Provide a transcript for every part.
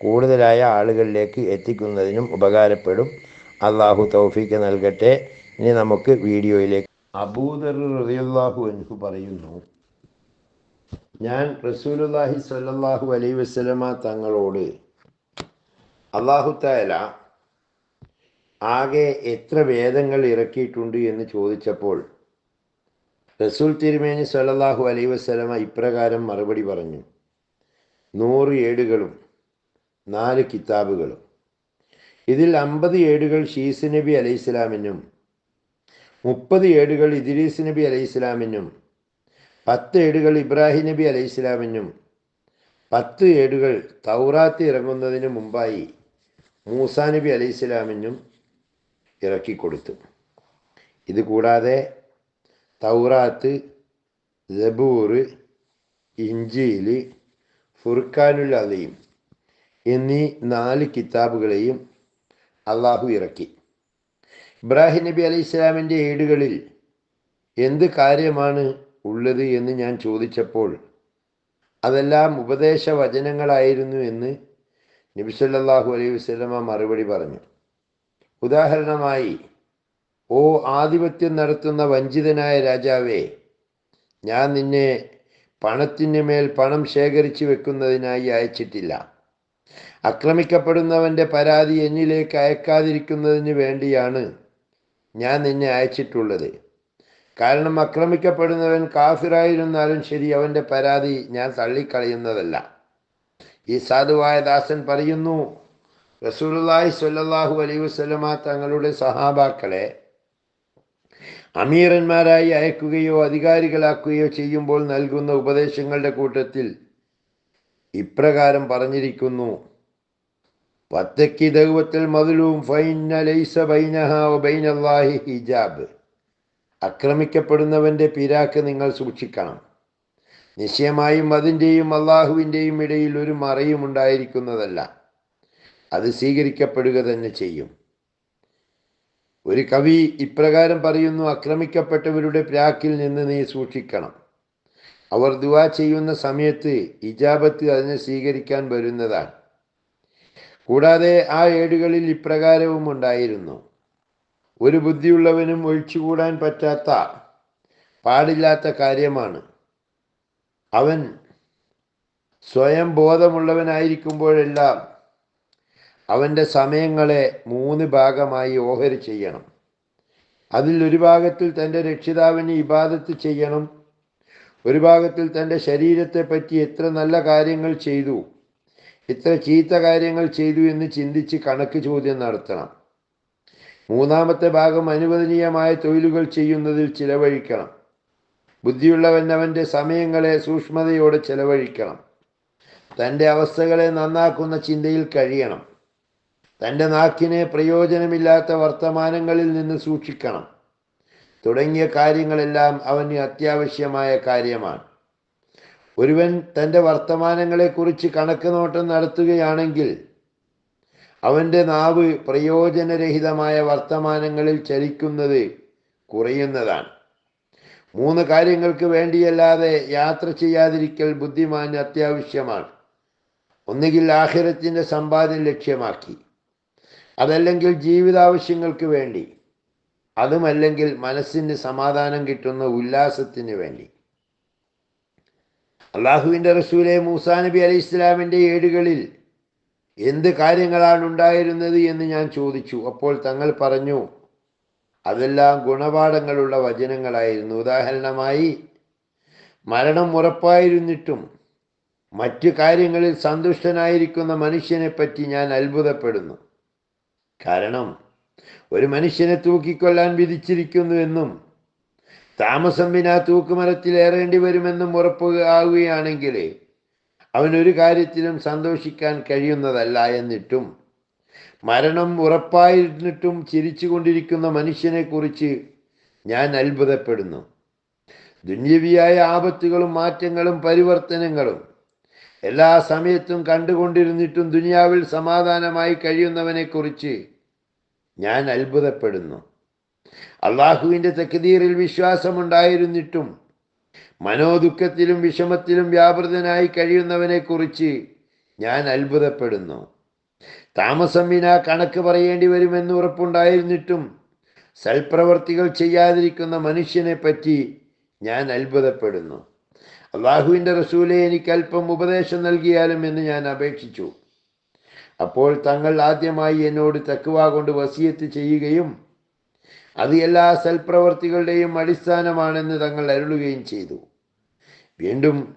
കൂടുതലായ ആളുകളിലേക്ക് എത്തിക്കുന്നതിനും ഉപകാരപ്പെടും. അള്ളാഹു തൗഫീക്ക് നൽകട്ടെ. ഇനി നമുക്ക് വീഡിയോയിലേക്ക്. അബൂദർ റളിയല്ലാഹു അൻഹു പറയുന്നു ഞാൻ റസൂലുല്ലാഹി സ്വല്ലല്ലാഹു അലൈ വസ്ലമ തങ്ങളോട് അള്ളാഹു താല ആകെ എത്ര വേദങ്ങൾ ഇറക്കിയിട്ടുണ്ട് എന്ന് ചോദിച്ചപ്പോൾ റസൂൽ തിരുമേനി സല്ലാഹു അലൈ വസല്ലമ ഇപ്രകാരം മറുപടി പറഞ്ഞു. നൂറ് ഏടുകളും നാല് കിതാബുകളും. ഇതിൽ അമ്പത് ഏടുകൾ ഷീസ് നബി അലൈഹി ഇസ്ലാമിനും മുപ്പത് ഏടുകൾ ഇദ്രീസ് നബി അലൈഹി ഇസ്ലാമിനും പത്ത് ഏടുകൾ ഇബ്രാഹിം നബി അലൈഹി ഇസ്ലാമിനും പത്ത് ഏടുകൾ തൗറാത്ത് ഇറങ്ങുന്നതിന് മുമ്പായി മൂസാ നബി അലൈഹി ഇസ്ലാമിനും ഇറക്കിക്കൊടുത്തു. ഇത് കൂടാതെ തൗറാത്ത് ജബൂർ ഇഞ്ചിയിൽ ഫുർഖാനുൽ അലീം എന്നീ നാല് കിതാബുകളെയും അള്ളാഹു ഇറക്കി. ഇബ്രാഹിം നബി അലൈഹി ഇസ്ലാമിന്റെ ഏടുകളിൽ എന്ത് കാര്യമാണ് ഉള്ളത് എന്ന് ഞാൻ ചോദിച്ചപ്പോൾ അതെല്ലാം ഉപദേശ വചനങ്ങളായിരുന്നു എന്ന് നബി സല്ലല്ലാഹു അലൈഹി വസല്ലമ മറുപടി പറഞ്ഞു. ഉദാഹരണമായി ഓ ആധിപത്യം നടത്തുന്ന വഞ്ചിതനായ രാജാവേ ഞാൻ നിന്നെ പണത്തിന്റെ മേൽ പണം ശേഖരിച്ചു വെക്കുന്നതിനായി അയച്ചിട്ടില്ല. ആക്രമിക്കപ്പെടുന്നവന്റെ പരാതി എന്നിലേക്ക് അയക്കാതിരിക്കുന്നതിന് വേണ്ടിയാണ് ഞാൻ നിന്നെ അയച്ചിട്ടുള്ളത്. കാരണം അക്രമിക്കപ്പെടുന്നവൻ കാഫിറായിരുന്നാലും ശരി അവന്റെ പരാതി ഞാൻ തള്ളിക്കളയുന്നതല്ല. ഈ സാധുവായ ദാസൻ പറയുന്നു റസൂലുള്ളാഹി സ്വല്ലല്ലാഹു അലൈഹി വസല്ലമ തങ്ങളുടെ സഹാബാക്കളെ അമീറന്മാരായി അയക്കുകയോ അധികാരികളാക്കുകയോ ചെയ്യുമ്പോൾ നൽകുന്ന ഉപദേശങ്ങളുടെ കൂട്ടത്തിൽ ഇപ്രകാരം പറഞ്ഞിരിക്കുന്നു പത്തക്കി ദൈവത്തിൽ മതിലും ഫൈന ലൈസ ബൈനഹ ബൈനല്ലാഹി ഹിജാബ്. ആക്രമിക്കപ്പെടുന്നവന്റെ പിരാക്ക് നിങ്ങൾ സൂക്ഷിക്കണം. നിശ്ചയമായും അതിന്റെയും അള്ളാഹുവിന്റെയും ഇടയിൽ ഒരു മറയും ഉണ്ടായിരിക്കുന്നതല്ല. അത് സ്വീകരിക്കപ്പെടുക തന്നെ ചെയ്യും. ഒരു കവി ഇപ്രകാരം പറയുന്നു അക്രമിക്കപ്പെട്ടവരുടെ പ്രാക്കിൽ നിന്ന് നീ സൂക്ഷിക്കണം. അവർ ദുവാ ചെയ്യുന്ന സമയത്ത് ഇജാബത്ത് അതിനെ സ്വീകരിക്കാൻ വരുന്നതാണ്. കൂടാതെ ആ ഏടുകളിൽ ഇപ്രകാരവും ഉണ്ടായിരുന്നു. ഒരു ബുദ്ധിയുള്ളവനും ഒഴിച്ചുകൂടാൻ പറ്റാത്ത പാടില്ലാത്ത കാര്യമാണ്. അവൻ സ്വയം ബോധമുള്ളവനായിരിക്കുമ്പോഴെല്ലാം അവന്റെ സമയങ്ങളെ മൂന്ന് ഭാഗമായി ഓഹരി ചെയ്യണം. അതിൽ ഒരു ഭാഗത്തിൽ തന്റെ രക്ഷിതാവിന് ഇബാദത്ത് ചെയ്യണം. ഒരു ഭാഗത്തിൽ തന്റെ ശരീരത്തെ പറ്റി എത്ര നല്ല കാര്യങ്ങൾ ചെയ്തു. എത്ര ചീത്ത കാര്യങ്ങൾ ചെയ്തു എന്ന് ചിന്തിച്ച് കണക്ക് ചോദ്യം നടത്തണം. മൂന്നാമത്തെ ഭാഗം അനുവദനീയമായ തൊഴിലുകൾ ചെയ്യുന്നതിൽ ചിലവഴിക്കണം. ബുദ്ധിയുള്ളവൻ അവന്റെ സമയങ്ങളെ സൂക്ഷ്മതയോടെ ചിലവഴിക്കണം. തന്റെ അവസ്ഥകളെ നന്നാക്കുന്ന ചിന്തയിൽ കഴിയണം. തന്റെ നാക്കിനെ പ്രയോജനമില്ലാത്ത വർത്തമാനങ്ങളിൽ നിന്ന് സൂക്ഷിക്കണം. തുടങ്ങിയ കാര്യങ്ങളെല്ലാം അവന് അത്യാവശ്യമായ കാര്യമാണ്. ഒരുവൻ തന്റെ വർത്തമാനങ്ങളെക്കുറിച്ച് കണക്ക് നോട്ടം നടത്തുകയാണെങ്കിൽ അവന്റെ നാവ് പ്രയോജനരഹിതമായ വർത്തമാനങ്ങളിൽ ചലിക്കുന്നത് കുറയുന്നതാണ്. മൂന്ന് കാര്യങ്ങൾക്ക് വേണ്ടിയല്ലാതെ യാത്ര ചെയ്യാതിരിക്കൽ ബുദ്ധിമാന് അത്യാവശ്യമാണ്. ഒന്നുകിൽ ആഹിരത്തിന്റെ സമ്പാദ്യം ലക്ഷ്യമാക്കി അതല്ലെങ്കിൽ ജീവിതാവശ്യങ്ങൾക്ക് വേണ്ടി അതുമല്ലെങ്കിൽ മനസ്സിന് സമാധാനം കിട്ടുന്ന ഉല്ലാസത്തിന് വേണ്ടി. അള്ളാഹുവിന്റെ റസൂലെ മൂസാ നബി അലി ഇസ്ലാമിന്റെ ഏടുകളിൽ എന്ത് കാര്യങ്ങളാണ് ഉണ്ടായിരുന്നത് എന്ന് ഞാൻ ചോദിച്ചു. അപ്പോൾ തങ്ങൾ പറഞ്ഞു അതെല്ലാം ഗുണപാഠങ്ങളുള്ള വചനങ്ങളായിരുന്നു. ഉദാഹരണമായി മരണം ഉറപ്പായിരുന്നിട്ടും മറ്റു കാര്യങ്ങളിൽ സന്തുഷ്ടനായിരിക്കുന്ന മനുഷ്യനെ പറ്റി ഞാൻ അത്ഭുതപ്പെടുന്നു. കാരണം ഒരു മനുഷ്യനെ തൂക്കിക്കൊല്ലാൻ വിധിച്ചിരിക്കുന്നുവെന്നും താമസം വിനാ തൂക്കുമരത്തിൽ ഏറേണ്ടി വരുമെന്നും ഉറപ്പ് ആവുകയാണെങ്കിൽ അവനൊരു കാര്യത്തിലും സന്തോഷിക്കാൻ കഴിയുന്നതല്ല എന്നിട്ടും. മരണം ഉറപ്പായിരുന്നിട്ടും ചിരിച്ചുകൊണ്ടിരിക്കുന്ന മനുഷ്യനെ കുറിച്ച് ഞാൻ അത്ഭുതപ്പെടുന്നു. ദുന്യവിയായ ആപത്തുകളും മാറ്റങ്ങളും പരിവർത്തനങ്ങളും എല്ലാ സമയത്തും കണ്ടുകൊണ്ടിരുന്നിട്ടും ദുനിയാവിൽ സമാധാനമായി കഴിയുന്നവനെക്കുറിച്ച് ഞാൻ അത്ഭുതപ്പെടുന്നു. അള്ളാഹുവിന്റെ തെക്കതീറിൽ വിശ്വാസമുണ്ടായിരുന്നിട്ടും മനോദുഃഖത്തിലും വിഷമത്തിലും വ്യാപൃതനായി കഴിയുന്നവനെ കുറിച്ച് ഞാൻ അത്ഭുതപ്പെടുന്നു. താമസം വിന കണക്ക് പറയേണ്ടി വരുമെന്ന് ഉറപ്പുണ്ടായിരുന്നിട്ടും സൽപ്രവർത്തികൾ ചെയ്യാതിരിക്കുന്ന മനുഷ്യനെ പറ്റി ഞാൻ അത്ഭുതപ്പെടുന്നു. അള്ളാഹുവിന്റെ റസൂലെ എനിക്ക് അല്പം ഉപദേശം നൽകിയാലും എന്ന് ഞാൻ അപേക്ഷിച്ചു. അപ്പോൾ തങ്ങൾ ആദ്യമായി എന്നോട് തക്കുവ കൊണ്ട് വസിയത്ത് ചെയ്യുകയും അത് എല്ലാ സൽപ്രവർത്തികളുടെയും അടിസ്ഥാനമാണെന്ന് തങ്ങൾ അരുളുകയും ചെയ്തു. വീണ്ടും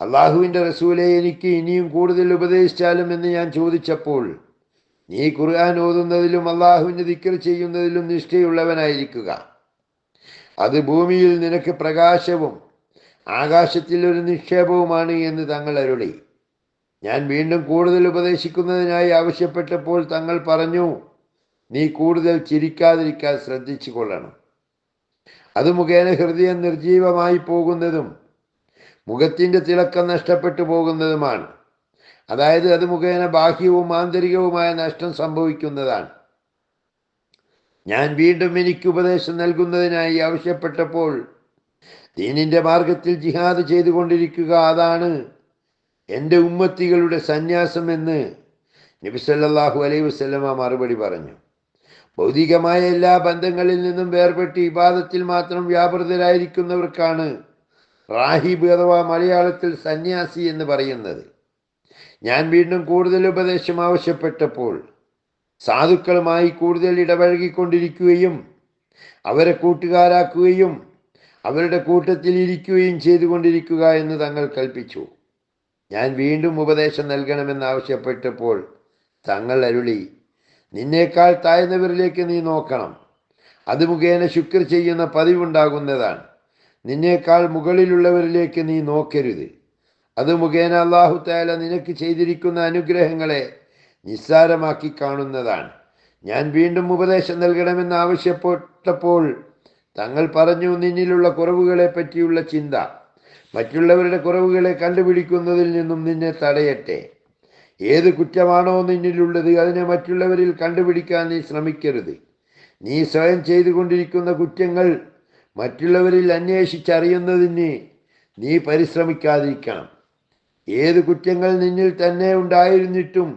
അള്ളാഹുവിന്റെ റസൂലെ എനിക്ക് ഇനിയും കൂടുതൽ ഉപദേശിച്ചാലും എന്ന് ഞാൻ ചോദിച്ചപ്പോൾ നീ ഖുർആൻ ഓതുന്നതിലും അള്ളാഹുവിന്റെ ദിക്കർ ചെയ്യുന്നതിലും നിഷ്ഠയുള്ളവനായിരിക്കുക. അത് ഭൂമിയിൽ നിനക്ക് പ്രകാശവും ആകാശത്തിൽ ഒരു നിക്ഷേപവുമാണ് എന്ന് തങ്ങൾ അരുളി. ഞാൻ വീണ്ടും കൂടുതൽ ഉപദേശിക്കുന്നതിനായി ആവശ്യപ്പെട്ടപ്പോൾ തങ്ങൾ പറഞ്ഞു നീ കൂടുതൽ ചിരിക്കാതിരിക്കാൻ ശ്രദ്ധിച്ചു കൊള്ളണം. അത് മുഖേന ഹൃദയം നിർജീവമായി പോകുന്നതും മുഖത്തിന്റെ തിളക്കം നഷ്ടപ്പെട്ടു പോകുന്നതുമാണ്. അതായത് അത് മുഖേന ബാഹ്യവും ആന്തരികവുമായ നഷ്ടം സംഭവിക്കുന്നതാണ്. ഞാൻ വീണ്ടും എനിക്ക് ഉപദേശം നൽകുന്നതിനായി ആവശ്യപ്പെട്ടപ്പോൾ ദീനിന്റെ മാർഗത്തിൽ ജിഹാദ് ചെയ്തുകൊണ്ടിരിക്കുക അതാണ് എന്റെ ഉമ്മത്തികളുടെ സന്യാസം എന്ന് നബി സല്ലല്ലാഹു അലൈഹി വസല്ലമ മറുപടി പറഞ്ഞു. ഭൗതികമായ എല്ലാ ബന്ധങ്ങളിൽ നിന്നും വേർപെട്ട് ഇബാദത്തിൽ മാത്രം വ്യാപൃതരായിരിക്കുന്നവർക്കാണ് റാഹിബ് അഥവാ മലയാളത്തിൽ സന്യാസി എന്ന് പറയുന്നത്. ഞാൻ വീണ്ടും കൂടുതൽ ഉപദേശം ആവശ്യപ്പെട്ടപ്പോൾ സാധുക്കളുമായി കൂടുതൽ ഇടപഴകിക്കൊണ്ടിരിക്കുകയും അവരെ കൂട്ടുകാരാക്കുകയും അവരുടെ കൂട്ടത്തിൽ ഇരിക്കുകയും ചെയ്തുകൊണ്ടിരിക്കുക എന്ന് തങ്ങൾ കൽപ്പിച്ചു. ഞാൻ വീണ്ടും ഉപദേശം നൽകണമെന്ന് ആവശ്യപ്പെട്ടപ്പോൾ തങ്ങൾ അരുളി നിന്നേക്കാൾ താഴ്ന്നവരിലേക്ക് നീ നോക്കണം. അത് മുഖേന ശുക്ർ ചെയ്യുന്ന പതിവുണ്ടാകുന്നതാണ്. നിന്നേക്കാൾ മുകളിലുള്ളവരിലേക്ക് നീ നോക്കരുത്. അത് മുഖേന അള്ളാഹു താല നിനക്ക് ചെയ്തിരിക്കുന്ന അനുഗ്രഹങ്ങളെ നിസ്സാരമാക്കി കാണുന്നതാണ്. ഞാൻ വീണ്ടും ഉപദേശം നൽകണമെന്ന് ആവശ്യപ്പെട്ടപ്പോൾ തങ്ങൾ പറഞ്ഞു നിന്നിലുള്ള കുറവുകളെ പറ്റിയുള്ള ചിന്ത. മറ്റുള്ളവരുടെ കുറവുകളെ കണ്ടുപിടിക്കുന്നതിൽ നിന്നും നിന്നെ തടയട്ടെ. ഏത് കുറ്റമാണോ നിന്നിലുള്ളത് അതിനെ മറ്റുള്ളവരിൽ കണ്ടുപിടിക്കാൻ നീ ശ്രമിക്കരുത്. നീ സ്വയം ചെയ്തുകൊണ്ടിരിക്കുന്ന കുറ്റങ്ങൾ മറ്റുള്ളവരിൽ അന്വേഷിച്ചറിയുന്നതിന് നീ പരിശ്രമിക്കാതിരിക്കണം. ഏത് കുറ്റങ്ങൾ നിന്നിൽ തന്നെ ഉണ്ടായിരുന്നിട്ടും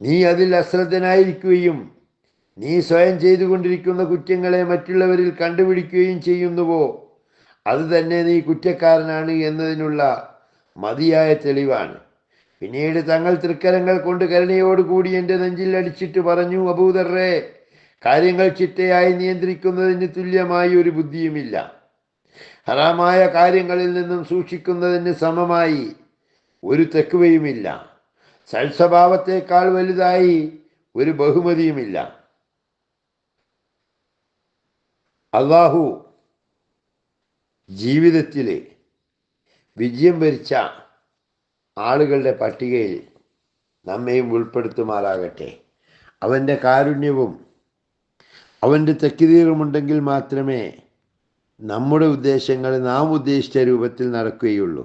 നീ അതിൽ അശ്രദ്ധനായിരിക്കുകയും നീ സ്വയം ചെയ്തുകൊണ്ടിരിക്കുന്ന കുറ്റങ്ങളെ മറ്റുള്ളവരിൽ കണ്ടുപിടിക്കുകയും ചെയ്യുന്നുവോ അത് തന്നെ നീ കുറ്റക്കാരനാണ് എന്നതിനുള്ള മതിയായ തെളിവാണ്. പിന്നീട് തങ്ങൾ തൃക്കരങ്ങൾ കൊണ്ട് കരുണയോടുകൂടി എന്റെ നെഞ്ചിൽ അടിച്ചിട്ട് പറഞ്ഞു അബൂദറേ കാര്യങ്ങൾ ചിട്ടയായി നിയന്ത്രിക്കുന്നതിന് തുല്യമായി ഒരു ബുദ്ധിയുമില്ല. ഹറാമായ കാര്യങ്ങളിൽ നിന്നും സൂക്ഷിക്കുന്നതിന് സമമായി ഒരു തെക്കുവയുമില്ല. സൽസ്വഭാവത്തേക്കാൾ വലുതായി ഒരു ബഹുമതിയുമില്ല. അള്ളാഹു ജീവിതത്തിലെ വിജയം വരിച്ച ആളുകളുടെ പട്ടികയിൽ നമ്മയും ഉൾപ്പെടുത്തുമാറാകട്ടെ. അവന്റെ കാരുണ്യവും അവന്റെ തെക്കിതീറുമുണ്ടെങ്കിൽ മാത്രമേ നമ്മുടെ ഉദ്ദേശങ്ങൾ നാം ഉദ്ദേശിച്ച രൂപത്തിൽ നടക്കുകയുള്ളൂ.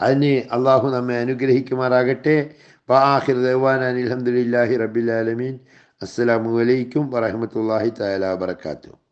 അതിന് അള്ളാഹു നമ്മെ അനുഗ്രഹിക്കുമാറാകട്ടെ. വാഹിർ ദവാൻ അലഹമുല്ലാഹി റബിലാലമീൻ അസ്സലാമു അലൈക്കും വറഹമത്തല്ലാഹി തആല വബറകാതുഹു.